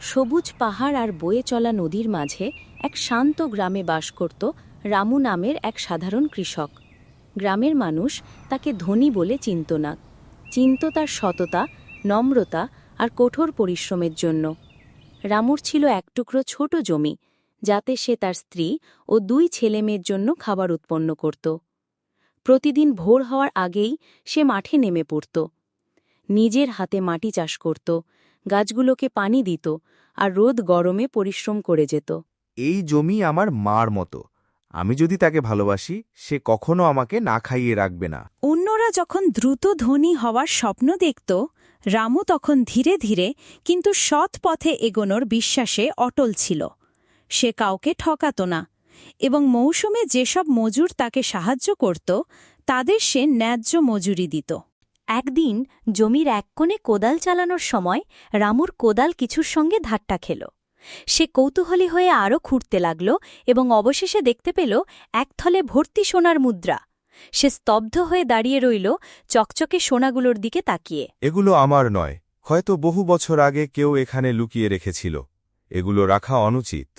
সবুজ পাহাড় আর বয়ে চলা নদীর মাঝে এক শান্ত গ্রামে বাস করত রামু নামের এক সাধারণ কৃষক। গ্রামের মানুষ তাকে ধনী বলে চিনত না। চিনত তার সততা, নম্রতা আর কঠোর পরিশ্রমের জন্য। রামুর ছিল এক টুকরো ছোট জমি, যাতে সে তার স্ত্রী ও দুই ছেলেমেয়ের জন্য খাবার উৎপন্ন করত। প্রতিদিন ভোর হওয়ার আগেই সে মাঠে নেমে পড়ত। নিজের হাতে মাটি চাষ করত গাছগুলোকে পানি দিত আর রোদ গরমে পরিশ্রম করে যেত। এই জমি আমার মার মতো। আমি যদি তাকে ভালোবাসি সে কখনো আমাকে না খাইয়ে রাখবে না। অন্যরা যখন দ্রুত ধনী হওয়ার স্বপ্ন দেখত রামু তখন ধীরে ধীরে কিন্তু সৎ পথে এগোনোর বিশ্বাসে অটল ছিল। সে কাউকে ঠকাত না এবং মৌসুমে যেসব মজুর তাকে সাহায্য করত তাদের সে ন্যায্য মজুরি দিত। একদিন জমির এক কোণে কোদাল চালানোর সময় রামুর কোদাল কিছুর সঙ্গে ধাট্টা খেল। সে কৌতূহলী হয়ে আরও খুঁড়তে লাগল এবং অবশেষে দেখতে পেল এক থলে ভর্তি সোনার মুদ্রা। সে স্তব্ধ হয়ে দাঁড়িয়ে রইল চকচকে সোনাগুলোর দিকে তাকিয়ে। এগুলো আমার নয় হয়তো বহু বছর আগে কেউ এখানে লুকিয়ে রেখেছিল। এগুলো রাখা অনুচিত।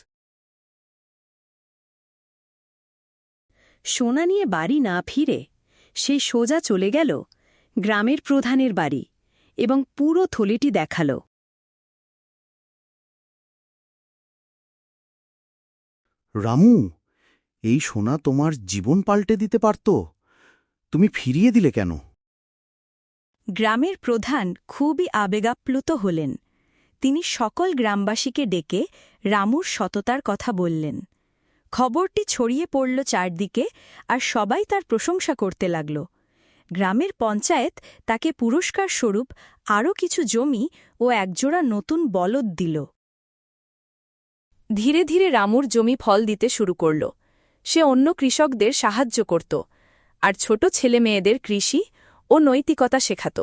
সোনা নিয়ে বাড়ি না ফিরে সে সোজা চলে গেল গ্রামের প্রধানের বাড়ি এবং পুরো থলিটি দেখাল। রামু এই সোনা তোমার জীবন পাল্টে দিতে পারত? তুমি ফিরিয়ে দিলে কেন? গ্রামের প্রধান খুবই আবেগাপ্লুত হলেন। তিনি সকল গ্রামবাসীকে ডেকে রামুর সততার কথা বললেন। খবরটি ছড়িয়ে পড়ল চারদিকে আর সবাই তার প্রশংসা করতে লাগল। গ্রামের পঞ্চায়েত তাকে পুরস্কার স্বরূপ আরও কিছু জমি ও একজোড়া নতুন বলদ দিল। ধীরে ধীরে রামুর জমি ফল দিতে শুরু করল। সে অন্য কৃষকদের সাহায্য করত, আর ছোট ছেলে মেয়েদের কৃষি ও নৈতিকতা শেখাত।